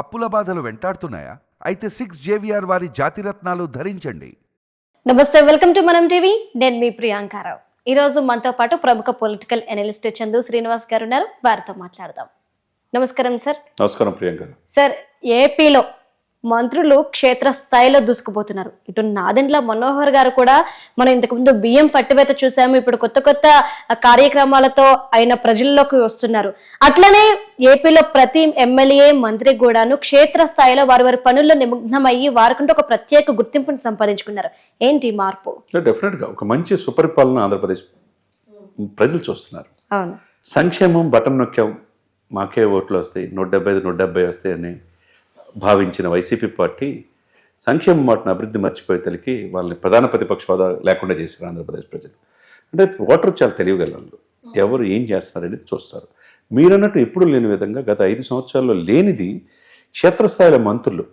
అప్పుల బాధలు వెంటాడుతున్నాయా? అయితే సిక్స్ జేవిఆర్ వారి జాతిరత్నాలు ధరించండి. నమస్తే వెల్కమ్ టు మనం టీవీ. నేను మీ ప్రియాంకారావు ఈ రోజు మనతో పాటు ప్రముఖ పొలిటికల్ అనలిస్ట్ చందు శ్రీనివాస్ గారు ఉన్నారు. వారితో మాట్లాడదాం. నమస్కారం సార్. నమస్కారం ప్రియాంక. సార్ ఏపీలో మంత్రులు క్షేత్ర స్థాయిలో దూసుకుపోతున్నారు. ఇటు నాదెండ్ల మనోహర్ గారు కూడా మనం ఇంతకుముందు బియ్యం పట్టివేత చూసాము. ఇప్పుడు కొత్త కొత్త కార్యక్రమాలతో ఆయన ప్రజల్లోకి వస్తున్నారు. అట్లనే ఏపీలో ప్రతి ఎమ్మెల్యే మంత్రి కూడాను క్షేత్ర స్థాయిలో వారి వారి పనుల్లో నిమగ్నమయ్యి వారికంటూ ఒక ప్రత్యేక గుర్తింపును సంపాదించుకున్నారు. ఏంటి మార్పు? డెఫినెట్గా ఒక మంచి సుపరిపాలన ఆంధ్రప్రదేశ్ ప్రజలు చూస్తున్నారు. సంక్షేమం బటన్ నొక్కాం మాకే ఓట్లు వస్తాయి. నూట డెబ్బై ఐదు నూట డెబ్బై వస్తాయి అని భావించిన వైసీపీ పార్టీ సంక్షేమ మాటను అభివృద్ధి మర్చిపోయే తెలికి వాళ్ళని ప్రధాన ప్రతిపక్ష హోదా లేకుండా చేశారు ఆంధ్రప్రదేశ్ ప్రజలు. అంటే ఓటర్ చాలా తెలియగలరు ఎవరు ఏం చేస్తున్నారనేది చూస్తారు. మీరన్నట్టు ఎప్పుడు లేని విధంగా గత ఐదు సంవత్సరాల్లో లేనిది క్షేత్రస్థాయిలో మంత్రులు.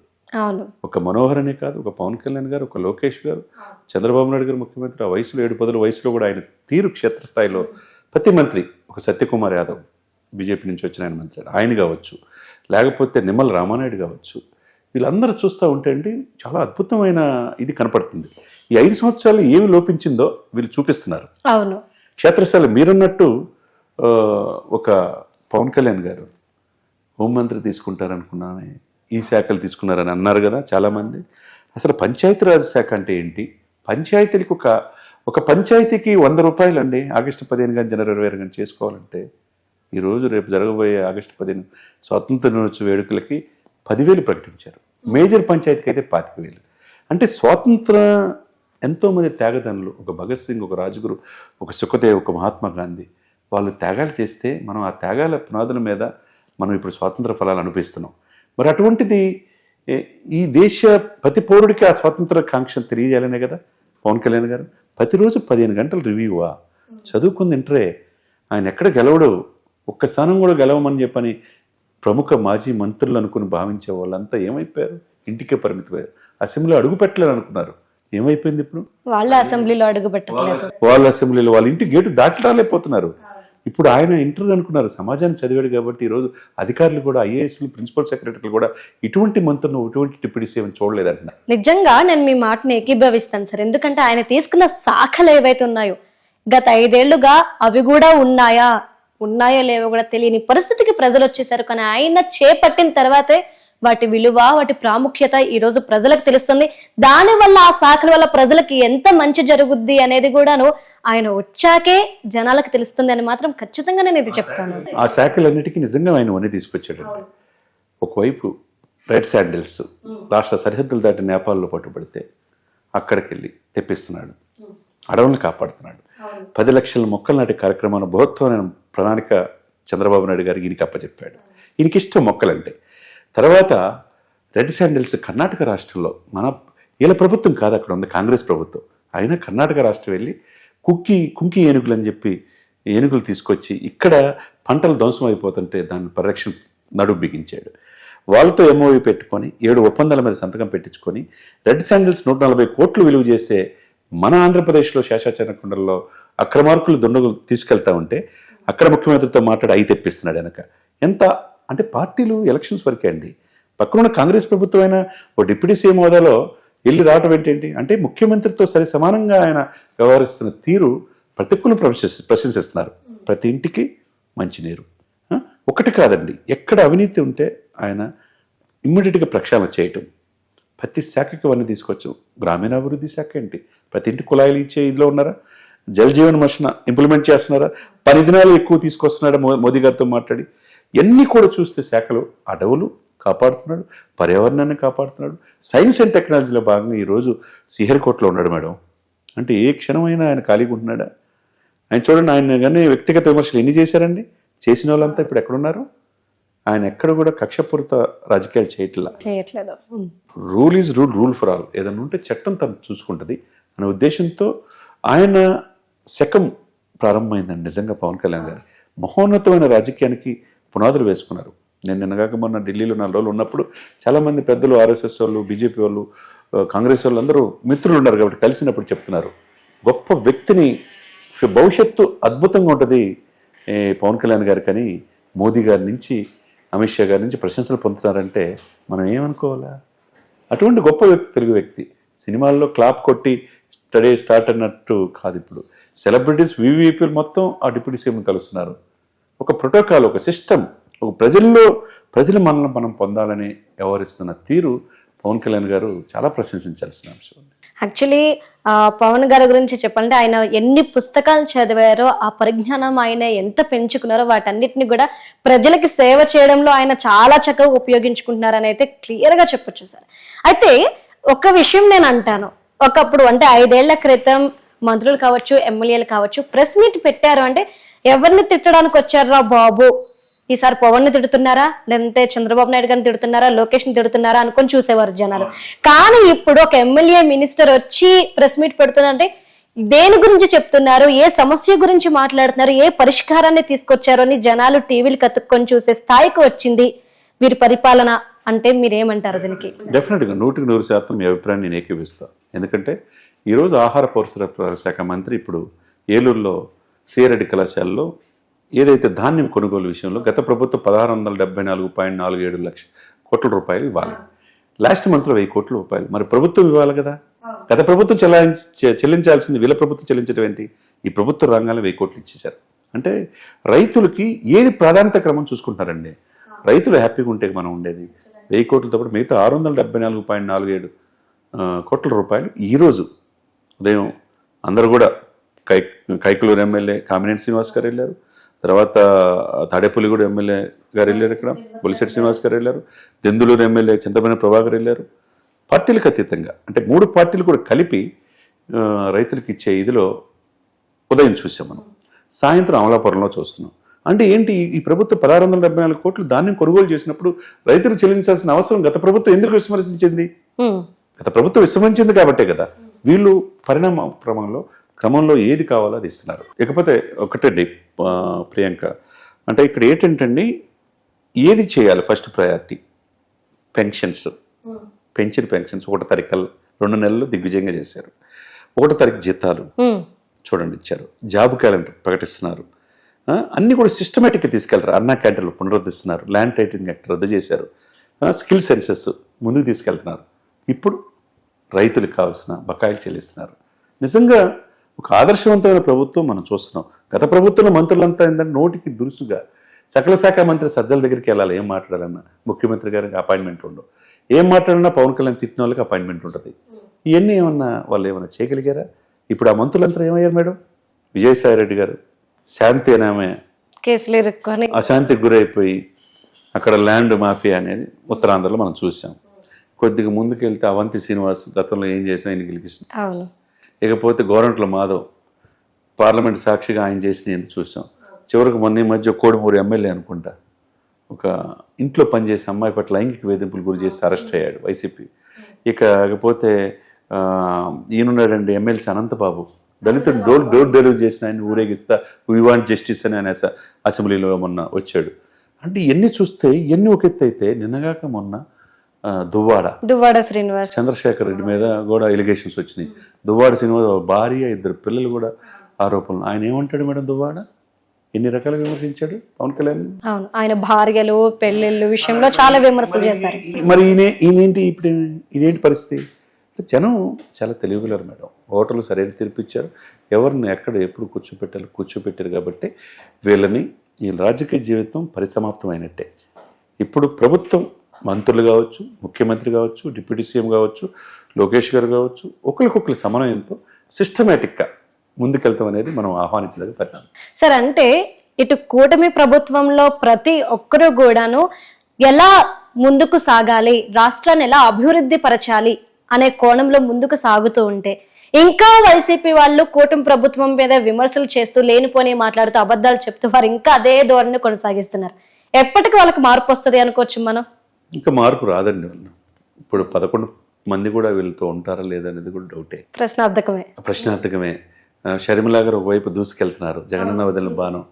ఒక మనోహర్ అనే కాదు ఒక పవన్ కళ్యాణ్ గారు ఒక లోకేష్ గారు చంద్రబాబు నాయుడు గారు ముఖ్యమంత్రి ఆ వయసులో ఏడు పదుల వయసులో కూడా ఆయన తీరు క్షేత్రస్థాయిలో ప్రతి మంత్రి ఒక సత్యకుమార్ యాదవ్ బీజేపీ నుంచి వచ్చిన ఆయన మంత్రి ఆయన కావచ్చు. లేకపోతే నిమ్మల రామానాయుడు కావచ్చు. వీళ్ళందరూ చూస్తూ ఉంటే అండి చాలా అద్భుతమైన ఇది కనపడుతుంది. ఈ ఐదు సంవత్సరాలు ఏమి లోపించిందో వీళ్ళు చూపిస్తున్నారు. అవును. క్షేత్రస్థాయిలో మీరున్నట్టు ఒక పవన్ కళ్యాణ్ గారు హోంమంత్రి తీసుకుంటారనుకున్నానే ఈ శాఖలు తీసుకున్నారని అన్నారు కదా చాలామంది. అసలు పంచాయతీరాజ్ శాఖ అంటే ఏంటి? పంచాయతీలకు ఒక ఒక పంచాయతీకి వంద రూపాయలు అండి ఆగస్టు పదిహేను కానీ జనవరి ఇరవై కానీ చేసుకోవాలంటే. ఈరోజు రేపు జరగబోయే ఆగస్టు పదిహేను స్వాతంత్ర దినోత్సవ వేడుకలకి పదివేలు ప్రకటించారు. మేజర్ పంచాయతీకి అయితే పాతిక వేలు అంటే స్వాతంత్ర ఎంతోమంది త్యాగదనులు ఒక భగత్ సింగ్ ఒక రాజగురు ఒక సుఖదేవ్ ఒక మహాత్మా గాంధీ వాళ్ళు త్యాగాలు చేస్తే మనం ఆ త్యాగాల పునాదుల మీద మనం ఇప్పుడు స్వాతంత్ర ఫలాలు అనుభవిస్తున్నాం. మరి అటువంటిది ఈ దేశ ప్రతి పౌరుడికి ఆ స్వాతంత్ర కాంక్షను తెలియజేయాలనే కదా పవన్ కళ్యాణ్ గారు. ప్రతిరోజు పదిహేను గంటలు రివ్యూవా? చదువుకుంది ఇంటరే. ఆయన ఎక్కడ గెలవడు? ఒక్క స్థానం కూడా గెలవమని చెప్పని ప్రముఖ మాజీ మంత్రులు అనుకుని భావించే వాళ్ళంతా ఏమైపోయారు? ఇంటికే పరిమితమయ్యారు. అసెంబ్లీలో అడుగు పెట్టలేరు అనుకున్నారు. ఏమైపోయింది ఇప్పుడు? వాళ్ళ అసెంబ్లీలో అడుగు పెట్టట్లేదు. వాళ్ళ అసెంబ్లీలో వాళ్ళ ఇంటి గేటు దాటి రాలేకపోతున్నారు. ఇప్పుడు ఆయన ఇంటర్ అనుకున్నారు. సమాజాన్ని చదివాడు కాబట్టి ఈరోజు అధికారులు కూడా ఐఏఎస్లు ప్రిన్సిపల్ సెక్రటరీలు కూడా ఇటువంటి మంత్రులను ఇటువంటి డిప్యూటీ సీఎం చూడలేదంటున్నారు. నిజంగా నేను మీ మాటని ఏకీభవిస్తాను సార్. ఎందుకంటే ఆయన తీసుకున్న శాఖలు ఏవైతే ఉన్నాయో గత ఐదేళ్ళుగా అవి కూడా ఉన్నాయా? ఉన్నాయో లేవో కూడా తెలియని పరిస్థితికి ప్రజలు వచ్చేసారు కానీ ఆయన చేపట్టిన తర్వాతే వాటి విలువ వాటి ప్రాముఖ్యత ఈ రోజు ప్రజలకు తెలుస్తుంది. దాని వల్ల ఆ శాఖల వల్ల ప్రజలకి ఎంత మంచి జరుగుద్ది అనేది కూడాను ఆయన వచ్చాకే జనాలకు తెలుస్తుంది అని మాత్రం ఖచ్చితంగా నేను ఇది చెప్తాను. ఆ శాఖలన్నిటికీ నిజంగా ఆయన వన్నీ తీసుకొచ్చాడండి. ఒకవైపు రెడ్ శాండిల్స్ రాష్ట్ర సరిహద్దులు దాటి నేపాల్లో పట్టుబడితే అక్కడికి వెళ్ళి తెప్పిస్తున్నాడు అడవులను కాపాడుతున్నాడు. పది లక్షల మొక్కలు నాటే కార్యక్రమాన్ని బృహత్తమైన ప్రణాళిక చంద్రబాబు నాయుడు గారికి ఈయనకి అప్పచెప్పాడు. ఈయనకి ఇష్టం మొక్కలంటే. తర్వాత రెడ్ శాండిల్స్ కర్ణాటక రాష్ట్రంలో మన వీళ్ళ ప్రభుత్వం కాదు అక్కడ ఉంది కాంగ్రెస్ ప్రభుత్వం. అయినా కర్ణాటక రాష్ట్రం వెళ్ళి కుక్కి కుంకి ఏనుగులు అని చెప్పి ఏనుగులు తీసుకొచ్చి ఇక్కడ పంటలు ధ్వంసం అయిపోతుంటే దాని పరిరక్షణ నడుము బిగించాడు. వాళ్ళతో ఎంఓవి పెట్టుకొని ఏడు ఒప్పందాల మీద సంతకం పెట్టించుకొని రెడ్ శాండిల్స్ నూట నలభై కోట్లు విలువ చేసే మన ఆంధ్రప్రదేశ్లో శేషాచరణకొండల్లో అక్రమార్కులు దుండగులు తీసుకెళ్తా ఉంటే అక్కడ ముఖ్యమంత్రితో మాట్లాడి అయి తెప్పిస్తున్నాడు వెనక. ఎంత? అంటే పార్టీలు ఎలక్షన్స్ వరకే అండి. పక్కనున్న కాంగ్రెస్ ప్రభుత్వం అయినా ఓ డిప్యూటీ సీఎం హోదాలో వెళ్ళి రావటం ఏంటండి? అంటే ముఖ్యమంత్రితో సరి సమానంగా ఆయన వ్యవహరిస్తున్న తీరు ప్రతికూల ప్రశంసి ప్రశంసిస్తున్నారు. ప్రతి ఇంటికి మంచినీరు. ఒకటి కాదండి. ఎక్కడ అవినీతి ఉంటే ఆయన ఇమ్మీడియట్గా ప్రక్షాళన చేయటం. ప్రతి శాఖకి అవన్నీ తీసుకొచ్చు గ్రామీణాభివృద్ధి శాఖ ఏంటి? ప్రతి ఇంటి కుళాయిలు ఇచ్చే ఇదిలో ఉన్నారా? జల్ జీవన్ మిషన్ ఇంప్లిమెంట్ చేస్తున్నారా? పని దినాలు ఎక్కువ తీసుకొస్తున్నాడా మో- మోదీ గారితో మాట్లాడి. ఎన్ని కూడా చూస్తే శాఖలు అడవులు కాపాడుతున్నాడు పర్యావరణాన్ని కాపాడుతున్నాడు. సైన్స్ అండ్ టెక్నాలజీలో భాగంగా ఈరోజు శ్రీహరికోటలో ఉన్నాడు మేడం. అంటే ఏ క్షణమైనా ఆయన ఖాళీగా ఉంటున్నాడా? ఆయన చూడండి ఆయన కానీ వ్యక్తిగత విమర్శలు ఎన్ని చేశారండి? చేసిన వాళ్ళంతా ఇప్పుడు ఎక్కడున్నారు? ఆయన ఎక్కడ కూడా కక్షపూరిత రాజకీయాలు చేయట్లా? చేయట్లేదు. Rule is rule rule for all. ఏదైనా ఉంటే చట్టం తను చూసుకుంటుంది అనే ఉద్దేశంతో ఆయన శకం ప్రారంభమైందండి నిజంగా పవన్ కళ్యాణ్ గారు. మహోన్నతమైన రాజకీయానికి పునాదులు వేసుకున్నారు. నేను నిన్నగాక మొన్న ఢిల్లీలో నాలుగు రోజులు ఉన్నప్పుడు చాలామంది పెద్దలు ఆర్ఎస్ఎస్ వాళ్ళు బీజేపీ వాళ్ళు కాంగ్రెస్ వాళ్ళు అందరూ మిత్రులు ఉన్నారు కాబట్టి కలిసినప్పుడు చెప్తున్నారు. గొప్ప వ్యక్తిని భవిష్యత్తు అద్భుతంగా ఉంటుంది పవన్ కళ్యాణ్ గారు కానీ మోదీ గారి నుంచి అమిత్ షా గారి నుంచి ప్రశంసలు పొందుతున్నారంటే మనం ఏమనుకోవాలా? అటువంటి గొప్ప వ్యక్తి తెలుగు వ్యక్తి సినిమాల్లో క్లాప్ కొట్టి స్టడీ స్టార్ట్ అన్నట్టు కాదు ఇప్పుడు. సెలబ్రిటీస్ వివిఐపీలు మొత్తం ఆ డిప్యూటీ సీఎం కలుస్తున్నారు. ఒక ప్రోటోకాల్ ఒక సిస్టమ్ ఒక ప్రజల్లో ప్రజల మనల్ని మనం పొందాలని వ్యవహరిస్తున్న తీరు పవన్ కళ్యాణ్ గారు చాలా ప్రశంసించాల్సిన అంశం యాక్చువల్లీ పవన్ గారి గురించి చెప్పాలంటే ఆయన ఎన్ని పుస్తకాలు చదివారో ఆ పరిజ్ఞానం ఆయన ఎంత పెంచుకున్నారో వాటన్నిటిని కూడా ప్రజలకి సేవ చేయడంలో ఆయన చాలా చక్కగా ఉపయోగించుకుంటున్నారని అయితే క్లియర్గా చెప్పొచ్చు సార్. అయితే ఒక విషయం నేను అంటాను. ఒకప్పుడు అంటే ఐదేళ్ళ క్రితం మంత్రులు కావచ్చు ఎమ్మెల్యేలు కావచ్చు ప్రెస్ మీట్ పెట్టారు అంటే ఎవరిని తిట్టడానికి వచ్చారా బాబు? ఈసారి పవన్ని తిడుతున్నారా? లేదంటే చంద్రబాబు నాయుడు గారిని తిడుతున్నారా? లోకేష్ని తిడుతున్నారా? అనుకొని చూసేవారు జనాలు. కానీ ఇప్పుడు ఒక ఎమ్మెల్యే మినిస్టర్ వచ్చి ప్రెస్ మీట్ పెడుతున్నారంటే దేని గురించి చెప్తున్నారు? ఏ సమస్య గురించి మాట్లాడుతున్నారు? ఏ పరిష్కారాన్ని తీసుకొచ్చారు అని జనాలు టీవీలు కతుక్కొని చూసే స్థాయికి వచ్చింది వీరి పరిపాలన అంటే మీరేమంటారు దీనికి? డెఫినెట్గా నూటికి నూరు శాతం మీ అభిప్రాయాన్ని నేను ఏకీపిస్తాను ఎందుకంటే ఈరోజు ఆహార పౌరసరఫరాల శాఖ మంత్రి ఇప్పుడు ఏలూరులో సిఆర్రెడ్డి కళాశాలలో ఏదైతే ధాన్యం కొనుగోలు విషయంలో గత ప్రభుత్వం పదహారు వందల డెబ్బై నాలుగు పాయింట్ నాలుగు ఏడు లక్ష కోట్ల రూపాయలు ఇవ్వాలి. లాస్ట్ మంత్లో వెయ్యి కోట్ల రూపాయలు. మరి ప్రభుత్వం ఇవ్వాలి కదా? గత ప్రభుత్వం చెల్లించ చె- చెల్లించాల్సింది వీళ్ళ ప్రభుత్వం చెల్లించడం ఏంటి? ఈ ప్రభుత్వ రంగాల్లో వెయ్యి కోట్లు ఇచ్చేశారు. అంటే రైతులకి ఏది ప్రాధాన్యత క్రమం చూసుకుంటారండి రైతులు హ్యాపీగా ఉంటే మనం ఉండేది. వెయ్యి కోట్లతో పాటు మిగతా ఆరు వందల డెబ్బై నాలుగు పాయింట్ నాలుగు ఏడు కోట్ల రూపాయలు ఈరోజు ఉదయం అందరూ కూడా కై కైకలూరు ఎమ్మెల్యే కామినేని శ్రీనివాస్ గారు వెళ్ళారు. తర్వాత తాడేపల్లిగూడ ఎమ్మెల్యే గారు వెళ్ళారు ఇక్కడ. బొలిశెట్టి శ్రీనివాస్ గారు వెళ్ళారు. దెందులూరు ఎమ్మెల్యే చింతమనే ప్రభాకర్ వెళ్ళారు. పార్టీలకు అతీతంగా అంటే మూడు పార్టీలు కూడా కలిపి రైతులకు ఇచ్చే ఇదిలో ఉదయం చూసాం మనం. సాయంత్రం అమలాపురంలో చూస్తున్నాం. అంటే ఏంటి ఈ- ప్రభుత్వం పదహారు వందల డెబ్బై నాలుగు కోట్లు ధాన్యం కొనుగోలు చేసినప్పుడు రైతులు చెల్లించాల్సిన అవసరం గత ప్రభుత్వం ఎందుకు విస్మరించింది. గత ప్రభుత్వం విస్మరించింది కాబట్టే కదా. వీళ్ళు పరిణామ క్రమంలో క్రమంలో ఏది కావాలో అది ఇస్తున్నారు. ఇకపోతే ఒకటండి ప్రియాంక. అంటే ఇక్కడ ఏంటంటే ఏది చేయాలి? First priority. Pensions. Pension pensions. ఒకటో తారీఖు రెండు నెలలు దిగ్విజయంగా చేశారు. ఒకటో తారీఖు జీతాలు. చూడండి ఇచ్చారు. జాబ్ క్యాలెండర్ ప్రకటిస్తున్నారు. అన్ని కూడా సిస్టమేటిక్గా తీసుకెళ్తారు అన్నా క్యాంటీన్లు పునరుద్ధరిస్తున్నారు. ల్యాండ్ టైటింగ్ యాక్ట్ రద్దు చేశారు. స్కిల్ సెన్సెస్ ముందుకు తీసుకెళ్తున్నారు. ఇప్పుడు రైతులకు కావాల్సిన బకాయిలు చెల్లిస్తున్నారు. నిజంగా ఒక ఆదర్శవంతమైన ప్రభుత్వం మనం చూస్తున్నాం. గత ప్రభుత్వంలో మంత్రులంతా ఏంటంటే నోటికి దురుసుగా సకల శాఖ మంత్రి సజ్జల దగ్గరికి వెళ్ళాలి ఏం మాట్లాడాలన్నా. ముఖ్యమంత్రి గారికి అపాయింట్మెంట్ ఉండవు. ఏం మాట్లాడినా పవన్ కళ్యాణ్ తిట్టిన వాళ్ళకి అపాయింట్మెంట్ ఉంటుంది. ఇవన్నీ ఏమన్నా వాళ్ళు ఏమన్నా చేయగలిగారా? ఇప్పుడు ఆ మంత్రులంతా ఏమయ్యారు మేడం? విజయసాయి రెడ్డి గారు శాంతి అనే కేసులు అశాంతికి గురైపోయి అక్కడ ల్యాండ్ మాఫియా అనేది ఉత్తరాంధ్రలో మనం చూసాం. కొద్దిగా ముందుకెళ్తే అవంతి శ్రీనివాస్ గతంలో ఏం చేసినా ఆయన గెలిపించిన ఇకపోతే గోరంట్ల మాధవ్ పార్లమెంట్ సాక్షిగా ఆయన చేసిన ఎందుకు చూసాం? చివరికి మొన్న ఈ మధ్య కోడిమూరి ఎమ్మెల్యే అనుకుంటా. ఒక ఇంట్లో పనిచేసే అమ్మాయి పట్ల లైంగిక వేధింపులు గురి చేసి అరెస్ట్ అయ్యాడు వైసీపీ. ఇక ఇకపోతే ఈయనున్నాడండి ఎమ్మెల్సీ అనంతబాబు. దళితుడు డోర్ డోర్ డెలివరీ చేసిన ఆయన ఊరేగిస్తా వీ వాంట్ జస్టిస్ అని ఆయన అస- అసెంబ్లీలో మొన్న వచ్చాడు. అంటే ఇవన్నీ చూస్తే ఇవన్నీ ఒక ఎత్తు అయితే నిన్నగాక మొన్న దువ్వాడ. దువ్వాడ శ్రీనివాస్. చంద్రశేఖర్ రెడ్డి మీద కూడా ఎలిగేషన్స్ వచ్చినాయి. దువ్వాడ శ్రీనివాస్ భార్య ఇద్దరు పిల్లలు కూడా ఆరోపణలు ఆయన ఏమంటాడు మేడం దువ్వాడ? ఎన్ని రకాలుగా విమర్శించాడు? పవన్ కళ్యాణ్? అవును. ఆయన భార్యలు పెళ్ళిళ్ళు విషయంలో చాలా విమర్శలు చేశారు. మరి ఈయన ఈయనేంటి ఇప్పుడు ఇదేంటి పరిస్థితి? జనం చాలా తెలివిగలరు మేడం. ఓటర్లు సరైన తీర్పు ఇచ్చారు ఎవరిని ఎక్కడ ఎప్పుడు కూర్చోపెట్టాలి కూర్చోపెట్టారు కాబట్టి వీళ్ళని ఈ రాజకీయ జీవితం పరిసమాప్తం అయినట్టే ఇప్పుడు ప్రభుత్వం మంత్రులు కావచ్చు ముఖ్యమంత్రి కావచ్చు డిప్యూటీ సీఎం కావచ్చు లోకేష్ గారు కావచ్చు ఒకరికొకరి సమన్వయంతో సిస్టమేటిక్గా ముందుకెళ్తాం అనేది మనం ఆహ్వానించదగ్గ పరిణామం. సార్ అంటే ఇటు కూటమి ప్రభుత్వంలో ప్రతి ఒక్కరూ కూడాను ఎలా ముందుకు సాగాలి రాష్ట్రాన్ని ఎలా అభివృద్ధి పరచాలి అనే కోణంలో ముందుకు సాగుతూ ఉంటే ఇంకా వైసీపీ వాళ్ళు కూటమి ప్రభుత్వం మీద విమర్శలు చేస్తూ లేనిపోని మాట్లాడుతూ అబద్ధాలు చెప్తూ వారు ఇంకా అదే ధోరణి కొనసాగిస్తున్నారు. ఎప్పటికి వాళ్ళకి మార్పు వస్తుంది అనుకోవచ్చు మనం? ఇంకా మార్పు రాదండి. ఇప్పుడు పదకొండు మంది కూడా వీళ్ళతో ఉంటారా లేదనేది కూడా డౌటే ప్రశ్నార్థకమే. ప్రశ్నార్థకమే. షర్మిల గారు ఒకవైపు దూసుకెళ్తున్నారు. జగనన్న వదిలిన బాణం.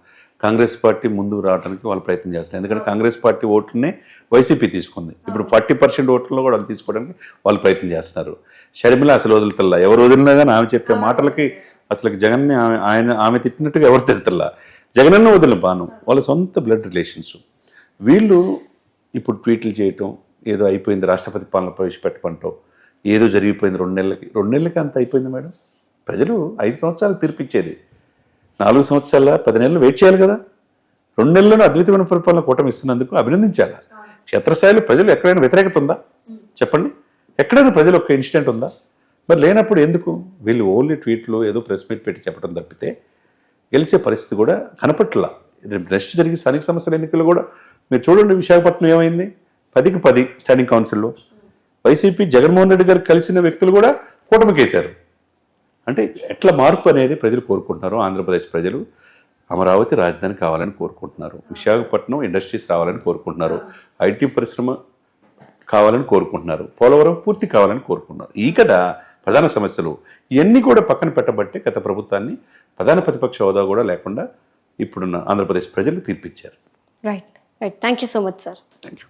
కాంగ్రెస్ పార్టీ ముందుకు రావడానికి వాళ్ళు ప్రయత్నం చేస్తున్నారు. ఎందుకంటే కాంగ్రెస్ పార్టీ ఓట్లనే వైసీపీ తీసుకుంది. ఇప్పుడు ఫార్టీ పర్సెంట్ ఓట్లలో కూడా తీసుకోవడానికి వాళ్ళు ప్రయత్నం చేస్తున్నారు. షర్మిల అసలు వదులుతల్లా? ఎవరు వదిలినా కానీ ఆమె చెప్పే మాటలకి అసలు జగన్ని ఆమె ఆయన ఆమె తిట్టినట్టుగా ఎవరు తిడతల్లా? జగనన్న వదిలిన బాణం. వాళ్ళ సొంత బ్లడ్ రిలేషన్స్ వీళ్ళు ఇప్పుడు ట్వీట్లు చేయటం ఏదో అయిపోయింది రాష్ట్రపతి పాలన ప్రవేశపెట్టమంటాం ఏదో జరిగిపోయింది రెండు నెలలకి రెండు నెలలకి అంత అయిపోయింది మేడం. ప్రజలు ఐదు సంవత్సరాలు తీర్పిచ్చేది. నాలుగు సంవత్సరాల పది నెలలు వెయిట్ చేయాలి కదా. రెండు నెలల్లోనే అద్వితమైన పరిపాలన కూటమి ఇస్తున్నందుకు అభినందించాలి. క్షేత్రస్థాయిలో ప్రజలు ఎక్కడైనా వ్యతిరేకత ఉందా? చెప్పండి. ఎక్కడైనా ప్రజలు ఒక ఇన్సిడెంట్ ఉందా? మరి లేనప్పుడు ఎందుకు? వీళ్ళు ఓన్లీ ట్వీట్లు ఏదో ప్రెస్ మీట్ పెట్టి చెప్పడం తప్పితే గెలిచే పరిస్థితి కూడా కనపట్ల. నెక్స్ట్ జరిగే స్థానిక సమస్యల ఎన్నికలు కూడా మీరు చూడండి విశాఖపట్నం ఏమైంది? పదికి పది స్టాండింగ్ కౌన్సిల్లో. వైసీపీ జగన్మోహన్ రెడ్డి గారు కలిసిన వ్యక్తులు కూడా కూటమికేశారు. అంటే ఎట్లా మార్పు అనేది ప్రజలు కోరుకుంటున్నారు ఆంధ్రప్రదేశ్ ప్రజలు అమరావతి రాజధాని కావాలని కోరుకుంటున్నారు. విశాఖపట్నం ఇండస్ట్రీస్ రావాలని కోరుకుంటున్నారు. ఐటీ పరిశ్రమ కావాలని కోరుకుంటున్నారు. పోలవరం పూర్తి కావాలని కోరుకుంటున్నారు. ఈ కదా ప్రధాన సమస్యలు. ఇవన్నీ కూడా పక్కన పెట్టబట్టే గత ప్రభుత్వాన్ని ప్రధాన ప్రతిపక్ష హోదా కూడా లేకుండా ఇప్పుడున్న ఆంధ్రప్రదేశ్ ప్రజలు తీర్పిచ్చారు. Right Right. Thank you so much, sir. Thank you.